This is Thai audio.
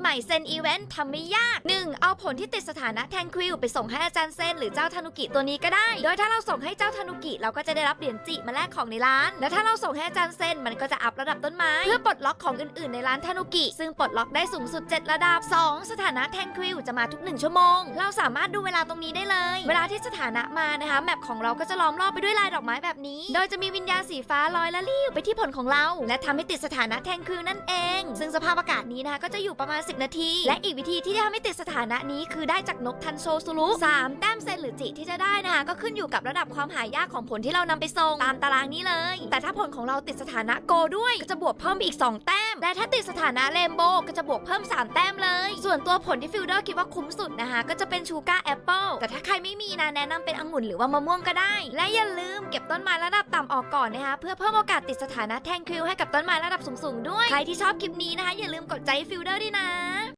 ใหม่เซนอีเวนต์ทำไม่ยาก 1. เอาผลที่ติดสถานะแทงควิลไปส่งให้อาจารย์เซนหรือเจ้าทานุกิตัวนี้ก็ได้ โดยถ้าเราส่งให้เจ้าทานุกิเราก็จะได้รับเหรียญจิมาแลกของในร้าน และถ้าเราส่งให้อาจารย์เซนมันก็จะอัพระดับต้นไม้เพื่อปลดล็อกของอื่นๆ ในร้านทานุกิ ซึ่งปลดล็อกได้สูงสุด 7 ระดับ 2. สถานะแทงควิลจะมาทุก 1 ชั่วโมง เราสามารถดูเวลาตรงนี้ได้เลย เวลาที่สถานะมานะคะแมปของเราก็จะล้อมรอบไปด้วยลายดอกไม้แบบนี้ โดยจะมีวิญญาณสีฟ้าลอยละลิ้วไปที่ผลของเรา และทำให้ติดสถานะแทงควิลนั่นเอง ซึ่งสภาพอากาศนี้นะคะก็จะอยู่ประมาณ10นาที และอีกวิธีที่จะทำให้ติดสถานะนี้คือได้จากนกทันโชซุรุ3แต้มเซนหรือจิที่จะได้นะคะก็ขึ้นอยู่กับระดับความหายากของผลที่เรานำไปส่งตามตารางนี้เลย แต่ถ้าผลของเราติดสถานะโกด้วยก็จะบวกเพิ่มอีก 2 แต้ม และถ้าติดสถานะเรมโบก็จะบวกเพิ่ม 3 แต้มเลย ส่วนตัวผลที่ฟิลเดอร์คิดว่าคุ้มสุดนะคะ ก็จะเป็นชูการ์แอปเปิลแต่ถ้าใครไม่มีนะแนะนำเป็นองุ่นหรือว่ามะม่วงก็ได้ และอย่าลืมเก็บต้นไม้ระดับต่ำออกก่อนนะคะเพื่อเพิ่มโอกาสติดสถานะแทงคิวให้กับต้นไม้ระดับสูงๆด้วย ใครที่ชอบคลิปนี้นะคะอย่าลืมกดใจฟิลเดอร์ด้วยนะ